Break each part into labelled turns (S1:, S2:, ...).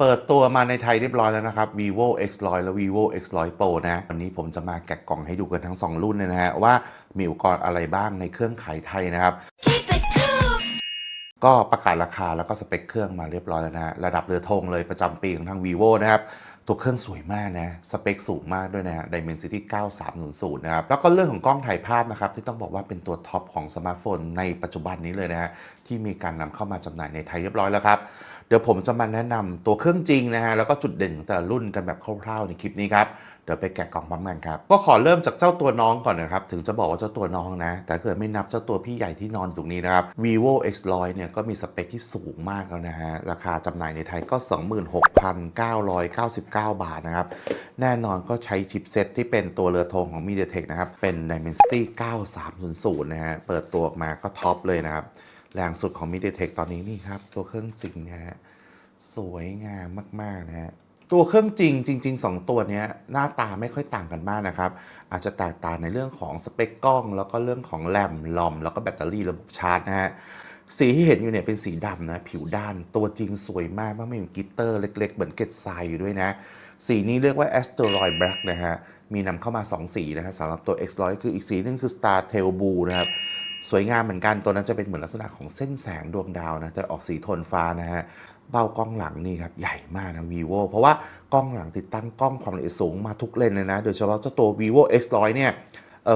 S1: เปิดตัวมาในไทยเรียบร้อยแล้วนะครับ vivo x 1 0 0 และ vivo x 1 0 0 pro นะ วันนี้ผมจะมาแกะกล่องให้ดูกันทั้ง 2 รุ่นเลยนะฮะ ว่ามีอุปกรณ์อะไรบ้างในเครื่องขายไทยนะครับ
S2: Keep it cool.
S1: ก็ประกาศราคาแล้วก็สเปคเครื่องมาเรียบร้อยแล้วนะฮะระดับเรือธงเลยประจำปีของทาง vivo นะครับ ตัวเครื่องสวยมากนะ สเปคสูงมากด้วยนะฮะ Dimensity 9300 นะครับ แล้วก็เรื่องของกล้องถ่ายภาพนะครับ ที่ต้องบอกว่าเป็นตัวท็อปของสมาร์ทโฟนในปัจจุบันนี้เลยนะฮะ ที่มีการนำเข้ามาจำหน่ายในไทยเรียบร้อยแล้วครับ เดี๋ยวผมจะมาแนะนำตัวเครื่องจริงนะฮะ แล้วก็จุดเด่นของแต่ละรุ่นกันแบบคร่าวๆในคลิปนี้ครับ เดี๋ยวไปแกะกล่องพร้อมกันครับ ก็ขอเริ่มจากเจ้าตัวน้องก่อนนะครับ ถึงจะบอกว่าเจ้าตัวน้องนะ แต่เกิดไม่นับเจ้าตัวพี่ใหญ่ที่นอนอยู่ตรงนี้นะครับ vivo x 1 0 0เนี่ยก็มีสเปคที่สูงมากแล้วนะฮะ ราคาจำหน่ายในไทยก็ 26,999 บาทนะครับ แน่นอนก็ใช้ชิปเซ็ตที่เป็นตัวเรือธงของ MediaTek นะครับ เป็น Dimensity 9300 นะฮะ เปิดตัวออกมาก็ท็อปเลยนะครับ แรงสุดของ MediaTek ตอนนี้นี่ครับ ตัวเครื่องจริงนะฮะ สวยงามมากๆนะฮะ ตัวเครื่องจริงจริง ๆ 2 ตัวนี้หน้าตาไม่ค่อยต่างกันมากนะครับ อาจจะแตกต่างในเรื่องของสเปคกล้อง แล้วก็เรื่องของแรมลอม แล้วก็แบตเตอรี่ระบบชาร์จนะฮะสีที่เห็นอยู่เนี่ยเป็นสีดำนะ ผิวด้านตัวจริงสวยมากเพราะไม่มีกิตเตอร์เล็ก ๆ เหมือนเกตไซอยู่ด้วยนะ สีนี้เรียกว่า Asteroid Black นะฮะ มีนำเข้ามา 2 สีนะฮะสำหรับตัว X100 คืออีกสีหนึงคือ Star Tail Blue นะครับสวยงามเหมือนกันตัวนั้นจะเป็นเหมือนลักษณะของเส้นแสงดวงดาวนะแต่ออกสีโทนฟ้านะฮะ เบ้ากล้องหลังนี่ครับใหญ่มากนะ vivo เพราะว่ากล้องหลังติดตั้งกล้องความละเอียดสูงมาทุกเลนเลยนะ โดยเฉพาะเจ้าตัว vivo x 1 0 0 เนี่ย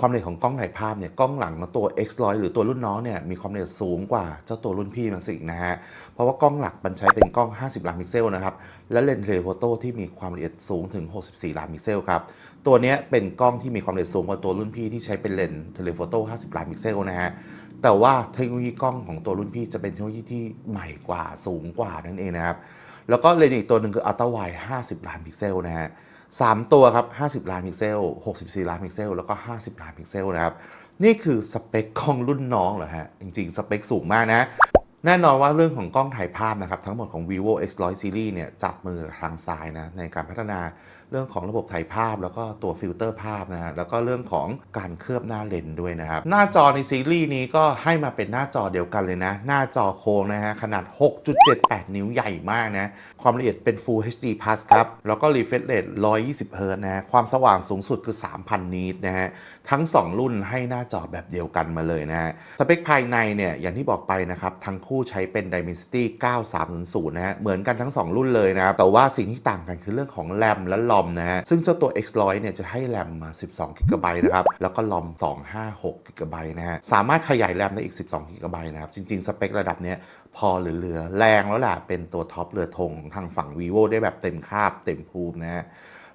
S1: ความละเอียดของกล้องถ่ายภาพเนี่ยกล้องหลังตัว x 1 0 0 หรือตัวรุ่นน้องเนี่ยมีความละเอียดสูงกว่าเจ้าตัวรุ่นพี่มันสินะฮะ เพราะว่ากล้องหลักมันใช้เป็นกล้อง 50 ล้านพิกเซลนะครับ และเลนส์เทเลโฟโต้ที่มีความละเอียดสูงถึง 64 ล้านพิกเซลครับ ตัวนี้เป็นกล้องที่มีความละเอียดสูงกว่าตัวรุ่นพี่ที่ใช้เป็นเลนส์เทเลโฟโต้ 50 ล้านพิกเซลนะฮะ แต่ว่าเทคโนโลยีกล้องของตัวรุ่นพี่จะเป็นเทคโนโลยีที่ใหม่กว่าสูงกว่านั่นเองนะครับ แล้วก็เลนส์อีกตัวหนึ่งคืออัลตร้าไวด์50ล้านพิกเซลนะฮะสามตัวครับ50ล้านพิกเซล64ล้านพิกเซลแล้วก็50ล้านพิกเซลนะครับนี่คือสเปคกล้องรุ่นน้องเหรอฮะ จริง ๆ สเปคสูงมากนะ แน่นอนว่าเรื่องของกล้องถ่ายภาพนะครับ ทั้งหมดของ vivo x 1 0 0 series เนี่ย จับมือทางซ้ายนะ ในการพัฒนา เรื่องของระบบถ่ายภาพ แล้วก็ตัวฟิลเตอร์ภาพนะฮะแล้วก็เรื่องของการเคลือบหน้าเลนส์ด้วยนะครับหน้าจอในซีรีส์นี้ก็ให้มาเป็นหน้าจอเดียวกันเลยนะ หน้าจอโค้งนะฮะขนาด 6.78 นิ้วใหญ่มากนะความละเอียดเป็น Full HD Plus ครับแล้วก็ refresh rate 120 Hz นะฮะความสว่างสูงสุดคือ 3,000 นิตนะฮะทั้ง 2 รุ่นให้หน้าจอแบบเดียวกันมาเลยนะฮะสเปคภายในเนี่ยอย่างที่บอกไปนะครับทั้งคู่ใช้เป็น Dimensity 9300 นะฮะเหมือนกันทั้ง 2 รุ่นเลยนะครับแต่ว่าสิ่งที่ต่างกันคือเรื่องของแรมและลอมนะฮะ ซึ่งเจ้าตัว X100 เนี่ยจะให้แรมมา 12 g b นะครับ แล้วก็ลอม 256 g b นะฮะ สามารถขยายแรมได้อีก 12 g b นะครับ จริง ๆ สเปคระดับเนี้ยพอเหลือๆแรงแล้วล่ะ เป็นตัวท็อปเรือธงของทางฝั่ง vivo ได้แบบเต็มคาบเต็มภูมินะฮะ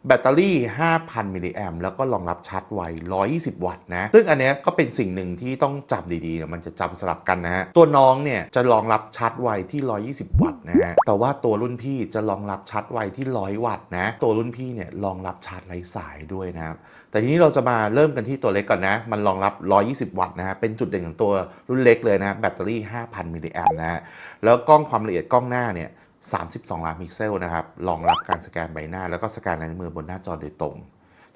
S1: แบตเตอรี่ 5,000 มิลลิแอมแล้วก็รองรับชาร์จไว 120 วัตต์นะ ซึ่งอันนี้ก็เป็นสิ่งหนึ่งที่ต้องจำดีๆนะมันจะจำสลับกันนะฮะ ตัวน้องเนี่ยจะรองรับชาร์จไวที่ 120 วัตต์นะฮะ แต่ว่าตัวรุ่นพี่จะรองรับชาร์จไวที่ 100 วัตต์นะ ตัวรุ่นพี่เนี่ยรองรับชาร์จไร้สายด้วยนะครับ แต่ทีนี้เราจะมาเริ่มกันที่ตัวเล็กก่อนนะ มันรองรับ 120 วัตต์นะฮะ เป็นจุดเด่นของตัวรุ่นเล็กเลยนะ แบตเตอรี่ 5,000 มิลลิแอมนะฮะ แล้วกล้องความละเอียดกล้องหน้าเนี่ย 32 ล้านพิกเซลนะครับรองรับการสแกนใบหน้า แล้วก็สแกนลายนิ้วมือบนหน้าจอโดยตรง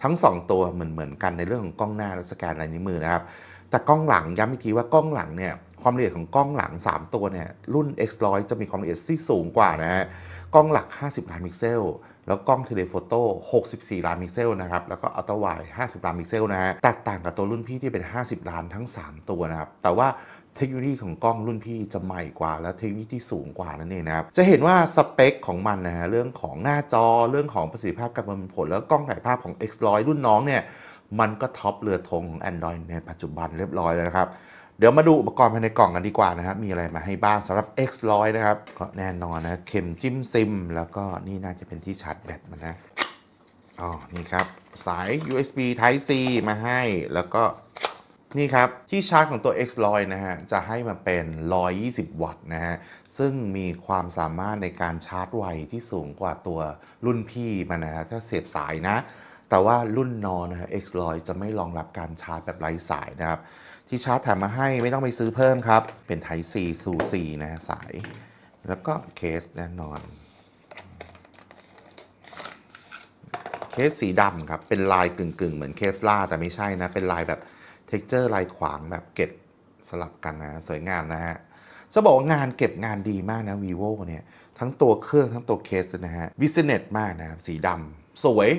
S1: ทั้ง 2 ตัวเหมือนเหมือนกันในเรื่องของกล้องหน้าและสแกนลายนิ้วมือนะครับแต่กล้องหลังย้ำอีกทีว่ากล้องหลังเนี่ยความละเอียดของกล้องหลัง 3 ตัวเนี่ยรุ่น X100 จะมีความละเอียดที่สูงกว่านะฮะกล้องหลัก 50 ล้านพิกเซล แล้วกล้องเทเลโฟโต้ 64 ล้านพิกเซลนะครับแล้วก็อัลตร้าไวด์50 ล้านพิกเซลนะฮะแตกต่างกับตัวรุ่นพี่ที่เป็น 50 ล้านทั้ง 3 ตัวนะครับแต่ว่า เทคโนโลยีของกล้องรุ่นพี่จะใหม่กว่า และเทคโนโลยีที่สูงกว่านั่นเองนะครับ จะเห็นว่าสเปคของมันนะฮะเรื่องของหน้าจอเรื่องของประสิทธิภาพการประมวลผล แล้วกล้องถ่ายภาพของ X100 รุ่นน้องเนี่ยมันก็ท็อปเรือธงของ Android ในปัจจุบันเรียบร้อยแล้วนะครับเดี๋ยวมาดูอุปกรณ์ภายในกล่องกันดีกว่านะครับ มีอะไรมาให้บ้างสำหรับ X100 นะครับ ก็แน่นอนนะเข็มจิ้มซิม แล้วก็นี่น่าจะเป็นที่ชาร์จแบตมันนะ อ๋อ นี่ครับ สาย USB Type C มาให้ แล้วก็ นี่ครับ ที่ชาร์จของตัว X100 นะฮะ จะให้มาเป็น 120 วัตต์นะฮะ ซึ่งมีความสามารถในการชาร์จไวที่สูงกว่าตัวรุ่นพี่มันะฮะ ถ้าเสียบสายนะ แต่ว่ารุ่นนอนนะฮะ X100 จะไม่รองรับการชาร์จแบบไร้สายนะครับ ที่ชาร์จแถมมาให้ไม่ต้องไปซื้อเพิ่มครับ เป็น Type C สู่ C นะฮะสาย แล้วก็เคสแน่นอน เคสสีดำครับ เป็นลายกึ่งๆ เหมือนเคสล่าแต่ไม่ใช่นะ เป็นลายแบบ เท็กเจอร์ลายขวางแบบเก็บสลับกันนะสวยงามนะฮะจะบอกว่างานเก็บงานดีมากนะ vivo เนี่ยทั้งตัวเครื่องทั้งตัวเคสนะฮะวิสเนตมากนะสีดำสวย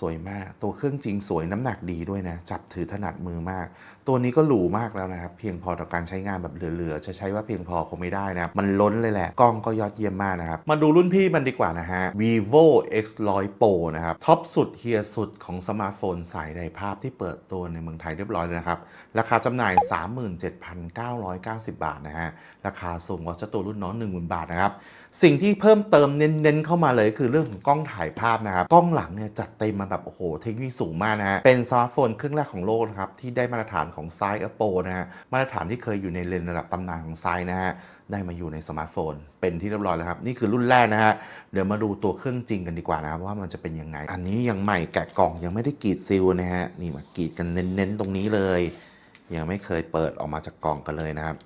S1: สวยมาก ตัวเครื่องจริงสวยน้ำหนักดีด้วยนะ จับถือถนัดมือมาก ตัวนี้ก็หรูมากแล้วนะครับ เพียงพอต่อการใช้งานแบบเหลือๆ จะใช้ว่าเพียงพอคงไม่ได้นะครับ มันล้นเลยแหละ กล้องก็ยอดเยี่ยมมากนะครับ มาดูรุ่นพี่มันดีกว่านะฮะ vivo x 1 0 0 pro นะครับ ท็อปสุดเฮียสุดของสมาร์ทโฟนสายไดภาพที่เปิดตัวในเมืองไทยเรียบร้อยเลยนะครับ ราคาจำหน่าย 37,990 บาทนะฮะ ราคาสูงกว่าเจ้าตัวรุ่นน้อง10,000 บาทนะครับ สิ่งที่เพิ่มเติมเน้นๆเข้ามาเลยคือเรื่องของกล้องถ่ายภาพนะครับ กล้องหลังเนี่ยจัดเต็มมาแบบโอ้โหเทคโนโลยีสูงมากนะฮะ เป็นสมาร์ทโฟนเครื่องแรกของโลกนะครับที่ได้มาตรฐานของไซส์ Apple นะฮะมาตรฐานที่เคยอยู่ในเลนส์ระดับตำนานของไซส์นะฮะได้มาอยู่ในสมาร์ทโฟน เป็นที่เรียบร้อยแล้วครับ นี่คือรุ่นแรกนะฮะ เดี๋ยวมาดูตัวเครื่องจริงกันดีกว่านะครับว่ามันจะเป็นยังไง อันนี้ยังใหม่แกะกล่องยังไม่ได้กรีดซีลนะฮะ นี่มากรีดกันเน้นๆตรงนี้เลย ยังไม่เคยเปิดออกมาจากกล่องกันเลยนะครับ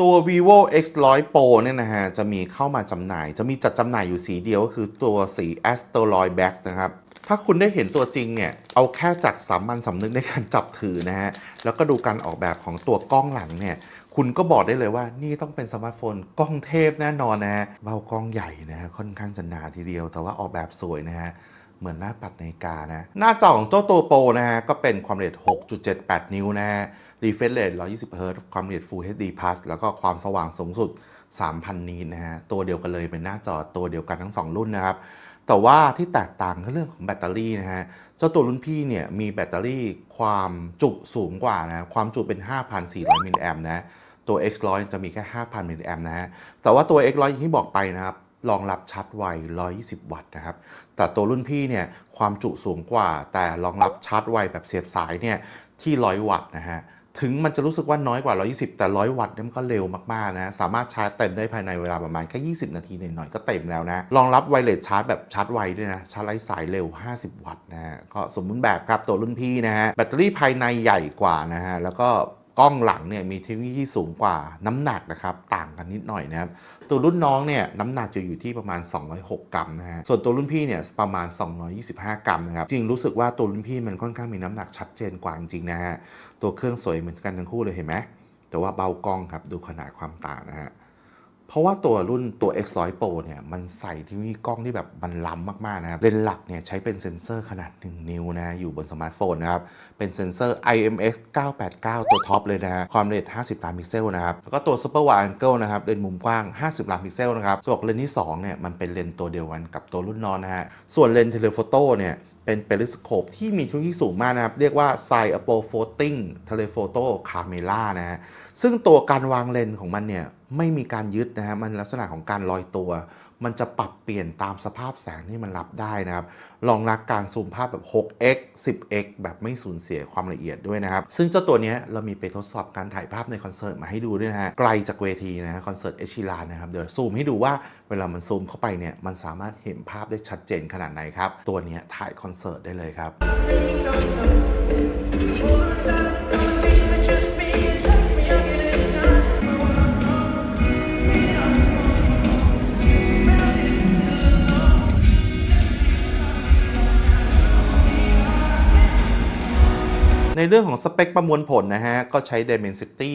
S1: ตัว vivo x 1 0 0 pro เนี่ยนะฮะ จะมีเข้ามาจำหน่าย จะมีจัดจำหน่ายอยู่สีเดียวก็คือตัวสี asteroid black นะครับ ถ้าคุณได้เห็นตัวจริงเนี่ย เอาแค่จากสามัญสำนึกในการจับถือนะฮะ แล้วก็ดูการออกแบบของตัวกล้องหลังเนี่ย คุณก็บอกได้เลยว่านี่ต้องเป็นสมาร์ทโฟนกล้องเทพแน่นอนนะฮะ เบ้ากล้องใหญ่นะฮะ ค่อนข้างจะหนาทีเดียว แต่ว่าออกแบบสวยนะฮะเหมือนหน้าปัดนาฬิกานะ หน้าจอของเจ้าตัวโปรนะฮะ ก็เป็นความละเอียด 6.78 นิ้วนะฮะ refresh rate 120 Hz ความละเอียด Full HD Plus แล้วก็ความสว่างสูงสุด 3,000 นีตนะฮะ ตัวเดียวกันเลยเป็นหน้าจอตัวเดียวกันทั้ง 2 รุ่นนะครับ แต่ว่าที่แตกต่างก็เรื่องของแบตเตอรี่นะฮะ เจ้าตัวรุ่นพี่เนี่ยมีแบตเตอรี่ความจุสูงกว่านะ ความจุเป็น 5,400 มิลลิแอมนะ ตัว X100 จะมีแค่ 5,000 มิลลิแอมนะฮะ แต่ว่าตัว X100 อย่างที่บอกไปนะครับรองรับชาร์จไว 120 วัตต์นะครับ แต่ตัวรุ่นพี่เนี่ยความจุสูงกว่า แต่รองรับชาร์จไวแบบเสียบสายเนี่ยที่ 100 วัตต์นะฮะ ถึงมันจะรู้สึกว่าน้อยกว่า 120 แต่ 100 วัตต์เนี่ยมันก็เร็วมาก ๆ นะ สามารถชาร์จเต็มได้ภายในเวลาประมาณแค่ 20 นาทีหน่อยๆก็เต็มแล้วนะ รองรับไวเลสชาร์จแบบชาร์จไวด้วยนะ ชาร์จไร้สายเร็ว 50 วัตต์นะฮะ ก็สมบูรณ์แบบครับตัวรุ่นพี่นะฮะ แบตเตอรี่ภายในใหญ่กว่านะฮะ แล้วก็ กล้องหลังเนี่ยมีเทคโนโลยีที่สูงกว่าน้ำหนักนะครับต่างกันนิดหน่อยนะครับตัวรุ่นน้องเนี่ยน้ำหนักจะอยู่ที่ประมาณ 206 กรัมนะฮะส่วนตัวรุ่นพี่เนี่ยประมาณ 225 กรัมนะครับจริงรู้สึกว่าตัวรุ่นพี่มันค่อนข้างมีน้ำหนักชัดเจนกว่าจริงนะฮะตัวเครื่องสวยเหมือนกันทั้งคู่เลยเห็นไหมแต่ว่าเบากล้องครับดูขนาดความต่างนะฮะ เพราะว่าตัวรุ่นตัว X 1 0 0 Pro เนี่ยมันใส่ที่มีกล้องที่แบบมันล้ำมากๆนะครับเลนส์หลักเนี่ยใช้เป็นเซ็นเซอร์ขนาด 1 นิ้วนะ อยู่บนสมาร์ทโฟนนะครับ เป็นเซ็นเซอร์ IMX 989 ตัวท็อปเลยนะความละเอียด 50 ล้านพิกเซลนะครับ แล้วก็ตัว Super Wide Angle นะครับเลนส์มุมกว้าง 50 ล้านพิกเซลนะครับส่วนเลนส์ที่2เนี่ยมันเป็นเลนส์ตัวเดียวกันกับตัวรุ่นน้องนะฮะส่วนเลนส์เทเลโฟโต้เนี่ย เป็นเปริสโคปที่มีเทคโนโลยีสูงมากนะครับ เรียกว่า s i อ a p o Floating Telephoto Camera นะฮะซึ่งตัวการวางเลนส์ของมันเนี่ย ไม่มีการยึดนะฮะมันลักษณะของการลอยตัว มันจะปรับเปลี่ยนตามสภาพแสงที่มันรับได้นะครับรองรับการซูมภาพแบบ 6x 10x แบบไม่สูญเสียความละเอียดด้วยนะครับ ซึ่งเจ้าตัวนี้เรามีไปทดสอบการถ่ายภาพในคอนเสิร์ตมาให้ดูด้วยนะฮะ ไกลจากเวทีนะฮะคอนเสิร์ตเอชิลานะครับ เดี๋ยวซูมให้ดูว่าเวลามันซูมเข้าไปเนี่ย มันสามารถเห็นภาพได้ชัดเจนขนาดไหนครับ ตัวนี้ถ่ายคอนเสิร์ตได้เลยครับ ในเรื่องของสเปคประมวลผลนะฮะ ก็ใช้ Dimensity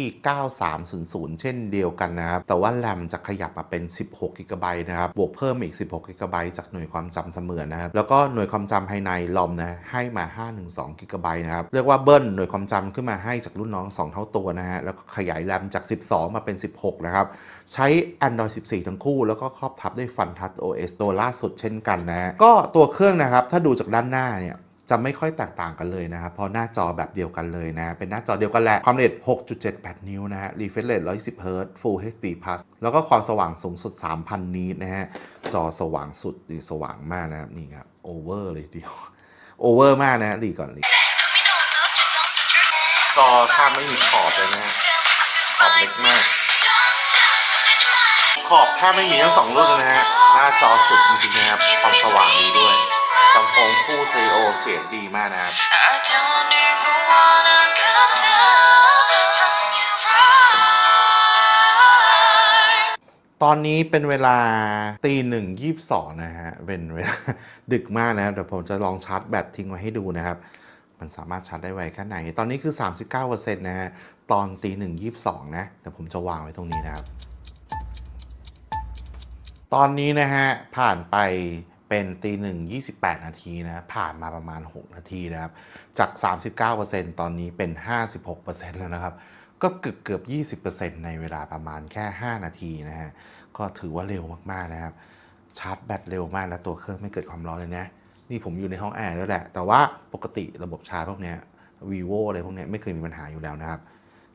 S1: 9300 เช่นเดียวกันนะครับ แต่ว่าแรมจะขยับมาเป็น 16 g b นะครับ บวกเพิ่มอีก 16 g b จากหน่วยความจำเสมือนนะครับ แล้วก็หน่วยความจำภายในลอมนะให้มา 512 g b นะครับ เรียกว่าเบิ้ลหน่วยความจำขึ้นมาให้จากรุ่นน้อง 2 เท่าตัวนะฮะ แล้วก็ขยายแรมจาก 12 มาเป็น 16 นะครับ ใช้ Android 14 ทั้งคู่ แล้วก็ครอบทับด้วย Fun Touch OS ตัวล่าสุดเช่นกันนะฮะก็ตัวเครื่องนะครับ ถ้าดูจากด้านหน้าเนี่ย จะไม่ค่อยแตกต่างกันเลยนะครับเพราะหน้าจอแบบเดียวกันเลยนะ เป็นหน้าจอเดียวกันแหละ ความละเอียด 6.78 นิ้วนะฮะ refresh rate 110 Hz Full HD Plus แล้วก็ความสว่างสูงสุด 3,000นีตนะฮะ จอสว่างสุดนี่สว่างมากนะครับ นี่ครับโอเวอร์เลยเดียวโอเวอร์มากนะดีก่อนดีจอถ้าไม่มีขอบเลยนะฮะ ขอบเล็กมาก ขอบแทบไม่มีทั้งสองรุ่นนะฮะ หน้าจอสุดจริงๆนะครับ ความสว่างดีด้วย ลำโพงคู่ CO เสียงดีมากนะครับตอนนี้เป็นเวลาตีหนึ่งยี่สิบสองนะฮะ เป็นเวลาดึกมากนะครับเดี๋ยวผมจะลองชาร์จแบตทิ้งไว้ให้ดูนะครับ มันสามารถชาร์จได้ไวแค่ไหน ตอนนี้คือ 39%นะฮะ ตอนตีหนึ่งยี่สองนะ เดี๋ยวผมจะวางไว้ตรงนี้นะครับ ตอนนี้นะฮะ ผ่านไป เป็นตีหนึ่ง28นาทีนะผ่านมาประมาณ 6 นาทีนะครับ จาก 39%ตอนนี้เป็น 56%แล้วนะครับ ก็เกือบเกือบ 20%ในเวลาประมาณแค่ 5 นาทีนะฮะ ก็ถือว่าเร็วมาก ๆ นะครับ ชาร์จแบตเร็วมากและตัวเครื่องไม่เกิดความร้อนเลยนะ นี่ผมอยู่ในห้องแอร์ด้วแหละ แต่ว่าปกติระบบชาร์จพวกเนี้ย vivo อะไรพวกเนี้ยไม่เคยมีปัญหาอยู่แล้วนะครับ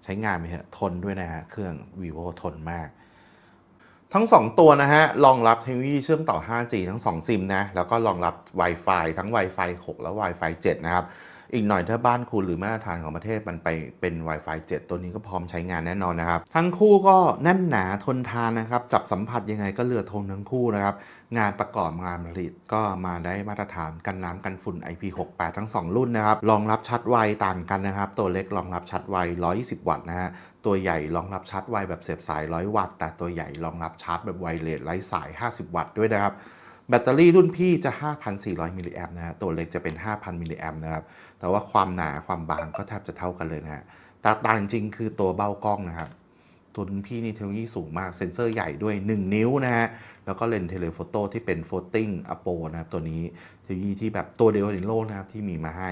S1: ใช้งานไปเถอะทนด้วยนะฮะ เครื่อง vivo ทนมาก ทั้ง 2 ตัวนะฮะ รองรับเทคโนโลยีเชื่อมต่อ 5G ทั้ง 2 ซิมนะ แล้วก็รองรับ Wi-Fi ทั้ง Wi-Fi 6 และ Wi-Fi 7 นะครับ อีกหน่อยถ้าบ้านคุณหรือมาตรฐานของประเทศมันไปเป็น Wi-Fi 7 ตัวนี้ก็พร้อมใช้งานแน่นอนนะครับ ทั้งคู่ก็แน่นหนาทนทานนะครับ จับสัมผัสยังไงก็เรือทนทั้งคู่นะครับ งานประกอบงานผลิตก็มาได้มาตรฐานกันน้ำกันฝุ่น IP68 ทั้ง 2 รุ่นนะครับ รองรับชัดไวต่างกันนะครับ ตัวเล็กรองรับชัดไว 120 วัตต์นะฮะตัวใหญ่รองรับชาร์จไวแบบเสียบสาย 100 วัตต์ แต่ตัวใหญ่รองรับชาร์จแบบไวเลสไร้สาย 50 วัตต์ด้วยนะครับ แบตเตอรี่รุ่นพี่จะ 5,400 มิลลิแอมป์นะฮะ ตัวเล็กจะเป็น 5,000 มิลลิแอมป์นะครับ แต่ว่าความหนาความบางก็แทบจะเท่ากันเลยนะฮะ แต่ต่างจริงคือตัวเบ้ากล้องนะครับ ตัวรุ่นพี่นี่เทคโนโลยีสูงมาก เซ็นเซอร์ใหญ่ด้วย 1 นิ้วนะฮะ แล้วก็เลนส์เทเลโฟโต้ที่เป็น floating apo นะครับ ตัวนี้เทคโนโลยีที่แบบตัวเดียวในโลกนะครับที่มีมาให้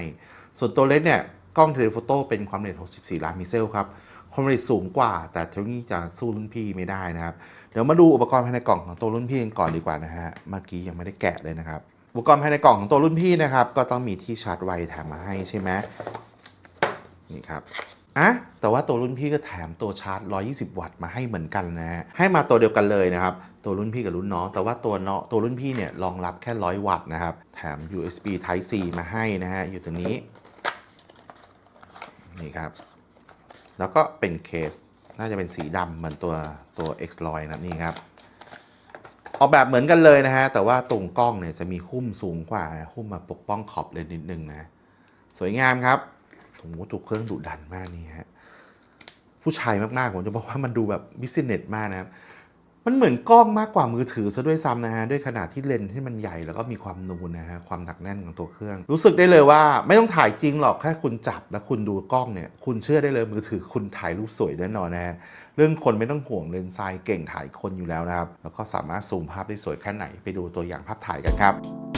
S1: ส่วนตัวเล็กเนี่ย กล้องเทเลโฟโต้เป็นความละเอียด 64 ล้านมิกเซลครับ ความเอียดสูงกว่า แต่เทคโนโลยีจะสู้รุ่นพี่ไม่ได้นะครับ เดี๋ยวมาดูอุปกรณ์ภายในกล่องของตัวรุ่นพี่กันก่อนดีกว่านะฮะ เมื่อกี้ยังไม่ได้แกะเลยนะครับ อุปกรณ์ภายในกล่องของตัวรุ่นพี่นะครับ ก็ต้องมีที่ชาร์จไวแถมมาให้ใช่ไหมนี่ครับอะแต่ว่าตัวรุ่นพี่ก็แถมตัวชาร์จ 120 วัตต์มาให้เหมือนกันนะฮะ ให้มาตัวเดียวกันเลยนะครับ ตัวรุ่นพี่กับรุ่นน้อง แต่ว่าตัวเนาะตัวรุ่นพี่เนี่ยรองรับแค่ 100 วัตต์นะครับ แถม USB Type C มาให้นะฮะ อยู่ตรงนี้ นี่ครับ แล้วก็เป็นเคส น่าจะเป็นสีดำเหมือนตัวตัว x l o y นะนี่ครับ ออกแบบเหมือนกันเลยนะฮะ แต่ว่าตรงกล้องเนี่ยจะมีหุ้มสูงกว่าหุ้มมาปกป้องขอบเลนนิดนึงนะ สวยงามครับถุงมือถูกเครื่องดุดันมากนี่ฮะผู้ชายมากๆ ผมจะบอกว่ามันดูแบบบิสเนสมากนะครับ มันเหมือนกล้องมากกว่ามือถือซะด้วยซ้ำนะฮะด้วยขนาดที่เลนส์ที่มันใหญ่แล้วก็มีความนูนนะฮะความหนักแน่นของตัวเครื่อง รู้สึกได้เลยว่าไม่ต้องถ่ายจริงหรอกแค่คุณจับแล้วคุณดูกล้องเนี่ยคุณเชื่อได้เลยมือถือคุณถ่ายรูปสวยแน่นอนนะฮะเรื่องคนไม่ต้องห่วงเลนส์ไซด์เก่งถ่ายคนอยู่แล้วนะครับแล้วก็สามารถซูมภาพได้สวยแค่ไหนไปดูตัวอย่างภาพถ่ายกันครับ